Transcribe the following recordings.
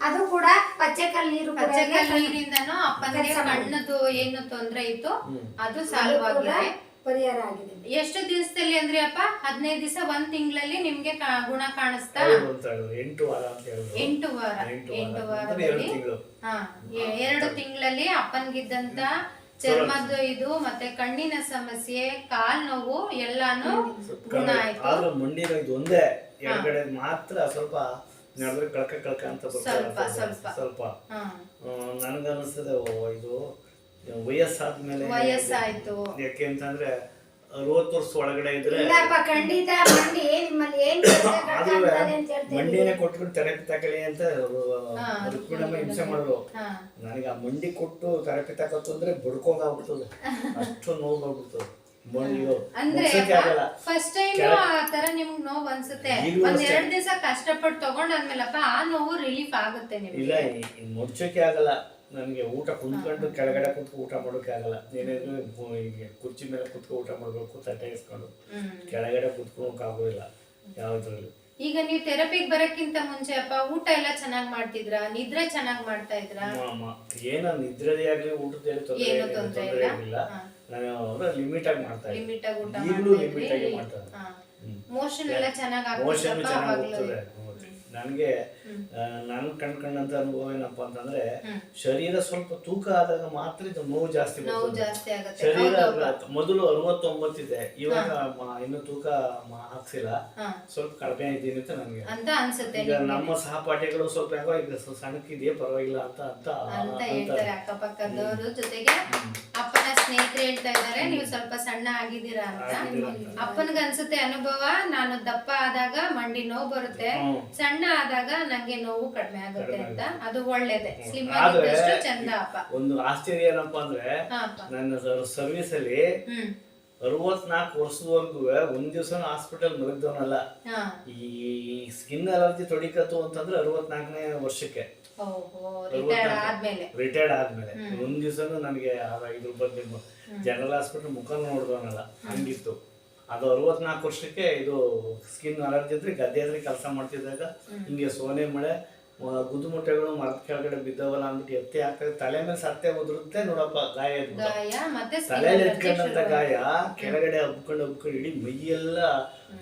ಅದು ಕೂಡ ಪಚ್ಚೆ ಕಲ್ ನೀರು ನೀರಿಂದನೂ ಅಪ್ಪನಿಗೆ ಕಣ್ಣದು ಏನು ತೊಂದ್ರೆ ಇತ್ತು ಅದು ಸಾಲ್ವ್ ಆಗಿದೆ ಪರಿಹಾರ ಆಗಿದೆ. ಎಷ್ಟು ದಿವಸದಲ್ಲಿ ಅಂದ್ರೆ ಅಪ್ಪ? ಹದಿನೈದು ದಿವಸ ಒಂದ್ ತಿಂಗಳಲ್ಲಿ ನಿಮ್ಗೆ ಗುಣ ಕಾಣಿಸ್ತಾ? ಎಂಟು ವಾರ ಅಂತ ಹೇಳಿದ್ರು ಎಂಟು ವಾರ ಎಂಟು ವಾರದಲ್ಲಿ? ತಿಂಗಳು. ಹಾ ಎರಡು ತಿಂಗಳಲ್ಲಿ ಅಪ್ಪನ್ಗಿದ್ದಂತ ಚರ್ಮದ ಇದು ಮತ್ತೆ ಕಣ್ಣಿನ ಸಮಸ್ಯೆ ಕಾಲ್ ನೋವು ಎಲ್ಲಾನು ಗುಣ ಆಯ್ತು. ಆದ್ರೂ ಮಂಡಿನ ಇದು ಒಂದೇ. ಮಾತ್ರ ಸ್ವಲ್ಪ ನಡೆದ್ರೆ ಕಳಕ ಕಳಕ ಅಂತ ಬರ್ತಾರೆ ಸ್ವಲ್ಪ. ಸ್ವಲ್ಪ. ಸ್ವಲ್ಪ. ಹಾ. ನನಗನ್ನಿಸ್ತದೆ ಇದು ವಯಸ್ಸಾದ್ಮೇಲೆ ವಯಸ್ಸಾಯ್ತು. ಯಾಕೆ ಅಂತಂದ್ರೆ ಅರವತ್ತು ವರ್ಷ ಒಳಗಡೆ ಇದ್ರೆ ಇಲ್ಲಪ್ಪ ಖಂಡಿತ ಮಂಡಿ ನಿಮ್ಮಲ್ಲಿ ಏನ್ ಕೆಲ್ಸ ಆದ್ರೂ ಅಂತ ಮಂಡಿನೇ. ಕೊಟ್ಬಿಟ್ಟು ಥೆರಪಿ ತಗೊಳ್ಳಿ ಅಂತ ಹಾ, ರುಕ್ಮಿಣಮ್ಮ ಹಿಂಸೆ ಮಾಡಿದ್ರು ಹಾ. ನನಗೆ ಆ ಮಂಡಿ ಕೊಟ್ಟು ಥೆರಪಿ ತಗೋತು ಅಂದ್ರೆ ಬಡ್ಕೊಂಡಾಗ್ಬಿಡ್ತದೆ ಅಷ್ಟು ನೋವು ಬರ್ಬಿಡ್ತದೆ ಅಂದ್ರೆ ಫಸ್ಟ್ ಟೈಮ್ ಆ ತರ ನಿಮ್ಗ್ ನೋವು ಅನ್ಸುತ್ತೆ. ಒಂದ್. ಎರಡ್ ದಿವಸ ಕಷ್ಟಪಟ್ಟು ತಗೊಂಡಾದ್ಮೇಲಪ್ಪ ಆ ನೋವು ರಿಲೀಫ್ ಆಗುತ್ತೆ ಇಲ್ಲ ಮುಡ್ಸೋಕೆ ಆಗಲ್ಲ. ನನಗೆ ಊಟ ಕುಂತ್ಕೊಂಡು ಕೆಳಗಡೆ ಕುತ್ಕೊ ಊಟ ಮಾಡೋಕೆ ಆಗಲ್ಲ. ಏನಿದ್ರು ಕುರ್ಚಿ ಮೇಲೆ ಕುತ್ಕೊ ಊಟ ಮಾಡಬೇಕು ತಟ್ಟೆ ಇಸ್ಕೊಂಡು ಕೆಳಗಡೆ ಕುತ್ಕೊಳಕ್ ಆಗೋದಿಲ್ಲ. ಯಾವ್ದ್ರಲ್ಲಿ. ಈಗ ನೀವು ಥೆರಪಿಗೆ ಬರಕ್ಕಿಂತ ಮುಂಚೆ ಅಪ್ಪ ಊಟ ಎಲ್ಲ ಚೆನ್ನಾಗಿ ಮಾಡ್ತಿದ್ರ? ನಿದ್ರೆ ಚೆನ್ನಾಗಿ ಮಾಡ್ತಾ ಇದ್ರ? ಏನ ನಿದ್ರೆ ಆಗ್ಲಿ ಊಟದ ಏನು ತೊಂದ್ರೆ ಇಲ್ಲ. ನಾನು ಲಿಮಿಟ್ ಆಗಿ ಮಾಡ್ತಾ ಲಿಮಿಟ್ ಆಗಿ ಊಟ ಮಾಡ್ತಾ. ಮೋಷನ್ ಎಲ್ಲ ಚೆನ್ನಾಗಿ ಮೋಷನ್ ನನಗೆ ನಾನು ಕಂಡ್ಕೊಂಡಂತ ಅನುಭವ ಏನಪ್ಪಾ ಅಂತಂದ್ರೆ ಶರೀರ ಸ್ವಲ್ಪ ತೂಕ ಆದಾಗ ಮಾತ್ರ ಇದು ನೋವು ಜಾಸ್ತಿ ಶರೀರ. ಮೊದಲು ಅರವತ್ತೊಂಬತ್ತಿದೆ. ಇವಾಗ ಇನ್ನು ತೂಕ ಹಾಕ್ಸಿಲ್ಲ. ಸ್ವಲ್ಪ ಕಡಿಮೆ ಇದ್ದೀನಿ ಅಂತ ನನಗೆ. ಈಗ ನಮ್ಮ ಸಹಪಾಠಿಗಳು ಸ್ವಲ್ಪ ಯಾಕೋ ಈಗ ಸಣ್ಣಕ್ಕಿದೆಯೇ ಪರವಾಗಿಲ್ಲ ಅಂತ ಅಂತ ಅಂತ ಸ್ನೇಹಿತರು ಹೇಳ್ತಾ ಇದ್ದಾರೆ ನೀವು ಸ್ವಲ್ಪ ಸಣ್ಣ ಆಗಿದ್ದೀರಾ ಅಂತ. ಅಪ್ಪನಿಗೆ ಅನ್ಸುತ್ತೆ ಅನುಭವ ನಾನು ದಪ್ಪ ಆದಾಗ ಮಂಡಿ ನೋವು ಬರುತ್ತೆ ಸಣ್ಣ ಆದಾಗ ನಂಗೆ ನೋವು ಕಡಿಮೆ ಆಗುತ್ತೆ ಅಂತ. ಅದು ಒಳ್ಳೇದೆ ಸ್ಲಿಮ್ ಆಗಿದ್ದಷ್ಟು ಚಂದ ಅಪ್ಪ. ಒಂದು ಆಶ್ಚರ್ಯ ಏನಪ್ಪಾ ಅಂದ್ರೆ ನನ್ನ ಸರ್ವಿಸ್ ಅಲ್ಲಿ ಅರವತ್ನಾಲ್ಕು ವರ್ಷದವರೆಗೂ ಒಂದ್ ದಿವಸ ಹಾಸ್ಪಿಟಲ್ ಮಲಗ್ದವನಲ್ಲ ಈ ಸ್ಕಿನ್ ಅಲರ್ಜಿ ತೊಡಿಕತ್ತು ಅಂತಂದ್ರೆ ಅರವತ್ನಾಲ್ಕನೇ ವರ್ಷಕ್ಕೆ. ರಿಟೈರ್ಡ್ ಆದ್ಮೇಲೆ. ಒಂದ್ ದಿವಸನೂ ನನಗೆ ಇದ್ರ ಬಗ್ಗೆ ಜನರಲ್ ಹಾಸ್ಪಿಟಲ್ ಮುಖ ನೋಡ್ದವನಲ್ಲ ಹಂಗಿತ್ತು. ಅದು ಅರವತ್ನಾಲ್ಕು ವರ್ಷಕ್ಕೆ ಇದು ಸ್ಕಿನ್ ಅಲರ್ಜಿ ಇದ್ರೆ ಗದ್ದೆಯಲ್ಲಿ ಕೆಲಸ ಮಾಡ್ತಿದ್ದಾಗ ಹಿಂಗೆ ಸೋನೆ ಮಳೆ ಗುದ್ದು ಮುಟ್ಟೆಗಳು ಮರದ ಕೆಳಗಡೆ ಬಿದ್ದವಲ್ಲ ಅಂದ್ಬಿಟ್ಟು ಎತ್ತಿ ಹಾಕ್ತಾರೆ ತಲೆ ಮೇಲೆ ಸತ್ತೆ ಉದುರುತ್ತೆ ನೋಡಪ್ಪ ಗಾಯ ತಲೆ ತಲೆಯಲ್ಲಿ ಎತ್ಕೊಂಡಂತ ಗಾಯ ಕೆಳಗಡೆ ಹಬ್ಕೊಂಡು ಹಬ್ಕೊಂಡು ಇಡೀ ಮೈಯೆಲ್ಲ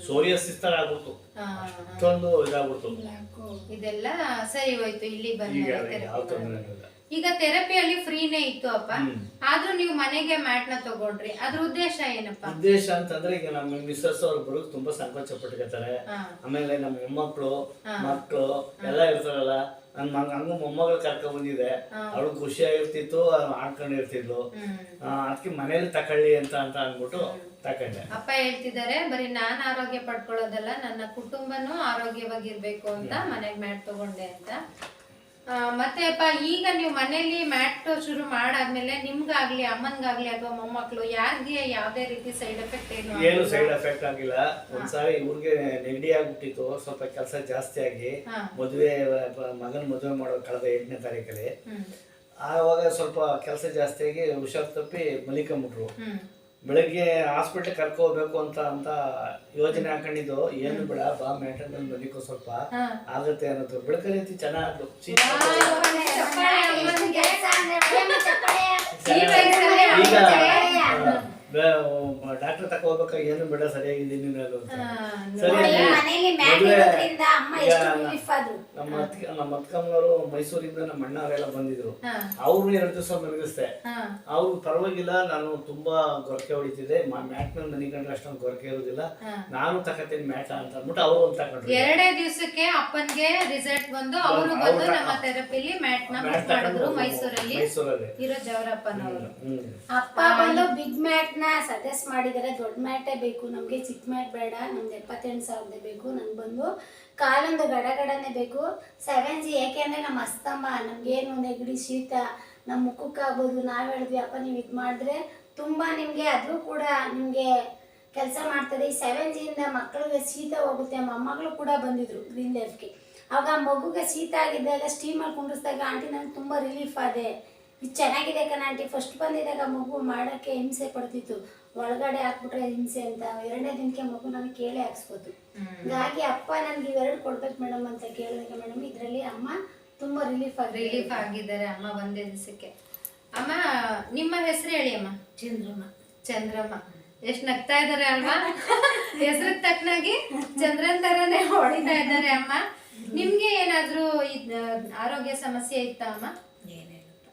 ಸೋರಿಯಸಿಸ್ ತರ ಆಗ್ಬಿಡ್ತು ಅಷ್ಟೊಂದು ಇದಾಗ್ಬಿಡ್ತು. ಇದೆಲ್ಲ ಸರಿ ಹೋಯ್ತು ಇಲ್ಲಿ ಈಗ ಥೆರಪಿ ಯಾವ ತೊಂದರೆ ಇಲ್ಲ. ಈಗ ಥೆರಪಿಯಲ್ಲಿ ಫ್ರೀನೇ ಇತ್ತು ಅಪ್ಪ. ಆದ್ರೂ ನೀವು ಮನೆಗೆ ಮ್ಯಾಟ್ನ ತಗೊಂಡ್ರಿ. ಅದ್ರ ಉದ್ದೇಶ ಏನಪ್ಪ? ಉದ್ದೇಶ ಅಂತಂದ್ರೆ ಈಗ ನಮ್ಮ ಮಿಸ್ಸಸ್ ಅವ್ರು ಬರೋಕ್ ತುಂಬಾ ಸಂಕೋಚ ಪಟ್ಕೋತಾರೆ ಆಮೇಲೆ ನಮ್ಮ ಹೆಣ್ಮಕ್ಳು ಮಕ್ಕಳು ಎಲ್ಲ ಇರ್ತಾರಲ್ಲ ನನ್ ಮಗ ಹಂಗ ಮೊಮ್ಮಗಳು ಕರ್ಕೊಂಡ್ ಬಂದಿದೆ. ಅವಳು ಖುಷಿಯಾಗಿರ್ತಿತ್ತು ಅವ್ಳು ಆಡ್ಕೊಂಡಿರ್ತಿದ್ಲು ಅದಕ್ಕೆ ಮನೇಲಿ ತಕೊಳ್ಳಿ ಅಂತ ಅಂತ ಅಂದ್ಬಿಟ್ಟು ತಕೊಂಡೆ. ಅಪ್ಪ ಹೇಳ್ತಿದ್ದಾರೆ ಬರೀ ನಾನ್ ಆರೋಗ್ಯ ಪಡ್ಕೊಳ್ಳೋದಲ್ಲ ನನ್ನ ಕುಟುಂಬನೂ ಆರೋಗ್ಯವಾಗಿರ್ಬೇಕು ಅಂತ ಮನೆಗ್ ಮ್ಯಾಟ್ ತಗೊಂಡೆ ಅಂತ. ಮತ್ತೆ ಅಪ್ಪ ಈಗ ನೀವು ಮನೇಲಿ ಮ್ಯಾಟ್ ಶುರು ಮಾಡಾದ್ಮೇಲೆ ನಿಮ್ಗಾಗ್ಲಿ ಅಮ್ಮನ್ಗಾಗ್ಲಿ ಅಥವಾ ಮೊಮ್ಮಕ್ಳು ಯಾರಿಗೆ ಯಾವ್ದೇ ರೀತಿ ಸೈಡ್ ಎಫೆಕ್ಟ್ ಏನು ಏನು ಸೈಡ್ ಎಫೆಕ್ಟ್ ಆಗಿಲ್ಲ. ಒಂದ್ಸಾರಿ ಇವ್ರಿಗೆ ನೆಗಡಿ ಆಗ್ಬಿಟ್ಟಿತ್ತು ಸ್ವಲ್ಪ ಕೆಲಸ ಜಾಸ್ತಿ ಆಗಿ. ಮದುವೆ ಮಗನ ಮದುವೆ ಮಾಡೋ ಕಳೆದ ಎಂಟನೇ ತಾರೀಕಲ್ಲಿ. ಆವಾಗ ಸ್ವಲ್ಪ ಕೆಲಸ ಜಾಸ್ತಿ ಆಗಿ ಹುಷಾರ್ ತಪ್ಪಿ ಮಲಿಕೊಂಬಿಟ್ರು. ಬೆಳಗ್ಗೆ ಹಾಸ್ಪಿಟ್ಲ್ ಕರ್ಕೊ ಹೋಗ್ಬೇಕು ಅಂತ ಅಂತ ಯೋಜನೆ ಹಾಕೊಂಡಿದ್ದು ಏನು ಬೇಡ ಬಾ ಮ್ಯಾಟರ್ ಮಲಿಕೋ ಸ್ವಲ್ಪ ಆಗತ್ತೆ ಅನ್ನೋದು ಬೆಳಕು ರೀತಿ ಚೆನ್ನಾಗ್ ಚಪ್ಪಾಳೆ ಅಮ್ಮನ್ಗೆ. ಕೆಲ್ಸ ಅಂದ್ರೆ ಪ್ರೇಮ ಚಪ್ಪಾಳೆ. ಈ ವಯಸ್ಸಲ್ಲಿ ಈಗ ಅಮ್ಮನ್ಗೆ. ಡಾಕ್ಟರ್ ತಕ ಹೋಗ್ಬೇಕಾಗ ಏನು ಬೇಡ ಸರಿಯಾಗಿದೆ ನಿನ್ನದು ನಮ್ಮ ಅತ್ಕ ನಮ್ಮ ಅತ್ಕಮ್ಮನವರು ಮೈಸೂರಿಂದ ನಮ್ಮ ಅಣ್ಣವರೆಲ್ಲ ಬಂದಿದ್ರು. ಹಾ. ಅವ್ರು ಎರಡು ದಿವಸ ಮಲಗಿಸ್ದೆ. ಹಾ. ಅವ್ರು ಪರವಾಗಿಲ್ಲ ನಾನು ತುಂಬಾ ಗೊರಕೆ ಹೊಡಿತಿದ್ದೆ. ಮ್ಯಾಟ್ ಮೇಲೆ ಮನಿಕೊಂಡ್ರೆ ಅಷ್ಟೊಂದು ಗೊರಕೆ ಇರೋದಿಲ್ಲ. ನಾನು ತಕತೀನಿ ಮ್ಯಾಟ್ ಅಂತ ಅಂದ್ಬಿಟ್ಟು ಅವ್ರು ಒಂದು ತಕೊಂಡ್ರು. ಎರಡೇ ದಿವಸಕ್ಕೆ ಅಪ್ಪನ್ಗೆ ರಿಸಲ್ಟ್ ಬಂದು ಅವರು ಬಂದು ನಮ್ಮ ಥೆರಪಿಲಿ ಮ್ಯಾಟ್ನ ಮಾಡಿದ್ರು ಮೈಸೂರಲ್ಲಿ. ಮೈಸೂರಲ್ಲಿ. ಇರೋ ಜವರಪ್ಪನವರು. ಅಪ್ಪ ಬಂದು ಬಿಗ್ ಮ್ಯಾಟ್ನ ಸಜೆಸ್ಟ್ ಮಾಡಿದ್ದಾರೆ ದೊಡ್ಡ ಮ್ಯಾಟೇ ಬೇಕು, ನಮಗೆ ಚಿಕ್ಕ ಮ್ಯಾಟ್ ಬೇಡ ನಮ್ದು ಎಪ್ಪತ್ತೆಂಟು ಸಾವಿರದೇ ಬೇಕು ನನ್ಗೆ ಬಂದು ಕಾಲೊಂದು ಗಡಗಡನೆ ಬೇಕು. ಸೆವೆನ್ ಜಿ ಯಾಕೆಂದ್ರೆ ನಮ್ಮ ಅಸ್ತಮ್ಮ, ನಮ್ಗೇನು ನೆಗಡಿ, ಶೀತ ನಮ್ಮ ಮುಖಕ್ಕಾಗ್ಬೋದು ನಾವು ಹೇಳಿದ್ವಿ, ಅಪ್ಪ, ನೀವು ಇದು ಮಾಡಿದ್ರೆ ತುಂಬ ನಿಮಗೆ ಅದು ಕೂಡ ನಿಮಗೆ ಕೆಲಸ ಮಾಡ್ತದೆ. ಈ ಸೆವೆನ್ ಜಿಯಿಂದ ಮಕ್ಕಳಿಗೆ ಶೀತ ಹೋಗುತ್ತೆ ಮೊಮ್ಮಗಳು ಕೂಡ ಬಂದಿದ್ರು ಗ್ರೀನ್ ಲೈಫ್ಗೆ. ಆವಾಗ ಆ ಮಗುಗೆ ಶೀತ ಆಗಿದ್ದಾಗ, ಸ್ಟೀಮಲ್ಲಿ ಕುಂಡಿಸಿದಾಗ ಆಂಟಿ ನನಗೆ ತುಂಬ ರಿಲೀಫ್ ಆದೆ. ಇದು ಚೆನ್ನಾಗಿದೆ ಕಣ ಆಂಟಿ. ಫಸ್ಟ್ ಬಂದಿದ್ದಾಗ ಮಗು ಮಾಡೋಕ್ಕೆ ಹಿಂಸೆ ಪಡ್ತಿತ್ತು. ಒಳಗಡೆ ಹಾಕ್ಬಿಟ್ರೆ ಹಿಂಸೆ ಅಂತ ಎರಡನೇ ದಿನಕ್ಕೆ ಮಗು ನಾನು ಕೇಳಿ ಹಾಕ್ಸ್ಬೋದು ಹಾಗಾಗಿ ಅಪ್ಪ ನನ್ಗೆ ಇವೆರಡು ಕೊಡ್ಬೇಕು ಮೇಡಮ್ ಅಂತ ಕೇಳಿದಾಗ ಮೇಡಮ್ ಇದರಲ್ಲಿ ಅಮ್ಮ ತುಂಬಾ ರಿಲೀಫ್ ಆಗಿ ರಿಲೀಫ್ ಆಗಿದ್ದಾರೆ ಅಮ್ಮ ಒಂದೇ ದಿವಸಕ್ಕೆ. ಅಮ್ಮ ನಿಮ್ಮ ಹೆಸರು ಹೇಳಿ ಅಮ್ಮ? ಚಂದ್ರಮ್ಮ. ಚಂದ್ರಮ್ಮ. ಎಷ್ಟ್ ನಗ್ತಾ ಇದಾರೆ ಅಲ್ವಾ? ಹೆಸರು ತಕ್ಕನಾಗಿ ಚಂದ್ರನ್ ತರನೇ ಹೊಡಿತಾ ಇದ್ದಾರೆ ಅಮ್ಮ. ನಿಮ್ಗೆ ಏನಾದ್ರೂ ಇದ್ ಆರೋಗ್ಯ ಸಮಸ್ಯೆ ಇತ್ತಾ ಅಮ್ಮ?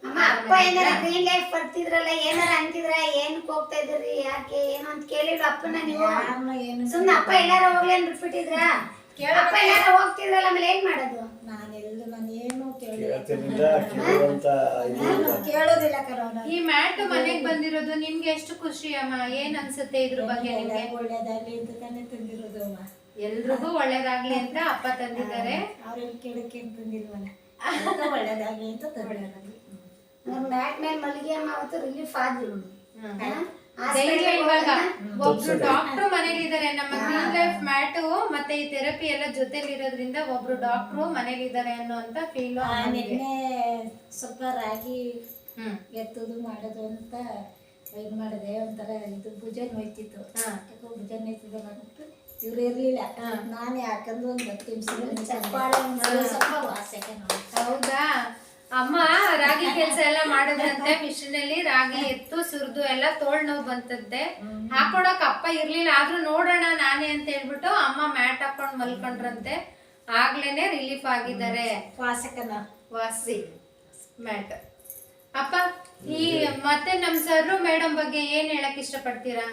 ಅಮ್ಮ ಅಪ್ಪ ಏನಾರ ಗ್ರೀನ್ ಲೈಫ್ ಬರ್ತಿದ್ರಲ್ಲ ಏನಾರ ಅಂತಿದ್ರ ಏನಕ್ಕೆ ಹೋಗ್ತಾ ಇದ್ರಿ ಯಾಕೆ ಏನು ಅಂತ ಕೇಳಿದ್ರು ಅಪ್ಪನ ನೀವು? ಸುಮ್ನೆ ಅಪ್ಪ ಎಲ್ಲಾರ ಹೋಗ್ಲಿ ಅಂತ ಬಿಟ್ಬಿಟ್ಟಿದ್ರ? ಅಪ್ಪ ಎಲ್ಲಾರ ಹೋಗ್ತಿದ್ರಲ್ಲ ಆಮೇಲೆ ಏನ್ ಮಾಡೋದು? ನಾನೆಲ್ಲ ಕೇಳುವಂತ ಇದು ಕೇಳೋದಿಲ್ಲ ಕರೋನ. ಈ ಮ್ಯಾಟ್ ಮನೆಗ್ ಬಂದಿರೋದು ನಿಮ್ಗೆ ಎಷ್ಟು ಖುಷಿ ಅಮ್ಮ? ಏನ್ ಅನ್ಸುತ್ತೆ ಇದ್ರ ಬಗ್ಗೆ ನಿಮ್ಗೆ? ಒಳ್ಳೇದಾಗ್ಲಿ ಅಂತ ತಾನೇ ತಂದಿರೋದು ಅಮ್ಮ. ಎಲ್ರಿಗೂ ಒಳ್ಳೇದಾಗ್ಲಿ ಅಂತ ಅಪ್ಪ ತಂದಿದ್ದಾರೆ. ಅವ್ರೆಲ್ಲಿ ಕೇಳಕ್ಕೆ ಅಂತ ತಂದಿಲ್ವಲ್ಲ. ಒಳ್ಳೇದಾಗ್ಲಿ ಅಂತ ತಂದಿರೋದು. ನನ್ ಮ್ಯಾಟ್ ಮೇಲೆ ಮಲ್ಲಿಗೆ ಅಮ್ಮ ಅವತ್ತು ರಿಲೀಫ್ ಆದ್ರು. ಒಬ್ರು ಡಾಕ್ಟರ್ ಮನೇಲಿ ಇದಾರೆ. ನಮ್ಮ ಗ್ರೀನ್ ಲೈಫ್ ಮ್ಯಾಟ್ ಮತ್ತೆ ಈ ಥೆರಪಿ ಎಲ್ಲ ಜೊತೆಲಿ ಇರೋದ್ರಿಂದ ಒಬ್ರು ಡಾಕ್ಟರ್ ಮನೇಲಿ ಇದಾರೆ ಅನ್ನೋಂತ ಫೀಲ್ ನಿನ್ನೆ ಸ್ವಲ್ಪ ರಾಗಿ ಹ್ಮ್. ಎತ್ತುದು ಮಾಡೋದು ಅಂತ ಇದು ಮಾಡಿದೆ. ಒಂಥರ ಇದು ಭುಜ ನೋಯ್ತಿತ್ತು ಹಾ. ಯಾಕೋ ಭುಜ ನೋಯ್ತಿದ್ದಲ್ಲ ಅಂತ ಇವ್ರು ಇರ್ಲಿಲ್ಲ. ನಾನು ಯಾಕಂದ್ರೆ ಒಂದು ಹತ್ತು ನಿಮಿಷ ಚಪ್ಪಾಳೆ ಸ್ವಲ್ಪ ವಾಸಕ್ಕೆ ಹೌದಾ? ಅಮ್ಮ ರಾಗಿ ಕೆಲಸ ಎಲ್ಲ ಮಾಡಿದ್ರಂತೆ ಮಿಷಿನ್ ಅಲ್ಲಿ ರಾಗಿ ಎತ್ತು ಸುರಿದು ಎಲ್ಲ ತೋಳ್ ನೋವು ಬಂತಂತೆ ಹಾಕೊಡಕ್ ಅಪ್ಪ ಇರ್ಲಿಲ್ಲ ಆದ್ರೂ ನೋಡೋಣ ನಾನೇ ಅಂತ ಹೇಳ್ಬಿಟ್ಟು ಅಮ್ಮ ಮ್ಯಾಟ್ ಹಾಕೊಂಡ್ ಮಲ್ಕೊಂಡ್ರಂತೆ. ಆಗ್ಲೇನೆ ರಿಲೀಫ್ ಆಗಿದ್ದಾರೆ. ವಾಸಕನ. ವಾಸಿ ಮ್ಯಾಟ್. ಅಪ್ಪ ಈ ಮತ್ತೆ ನಮ್ ಸರ್ ಮೇಡಮ್ ಬಗ್ಗೆ ಏನ್ ಹೇಳಕ್ ಇಷ್ಟಪಡ್ತೀರಾ?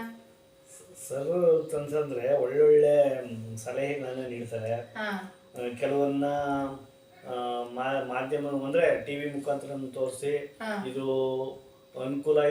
ಸರ್ ಅಂತಂದ್ರೆ ಒಳ್ಳೊಳ್ಳೆ ಸಲಹೆಗಳನ್ನ ನೀಡ್ತಾರೆ. ಕೆಲವನ್ನ ಮಾಧ್ಯಮ ಅಂದ್ರೆ ಟಿವಿ ಮುಖಾಂತರ ತೋರಿಸಿ ಇದು ಅನುಕೂಲ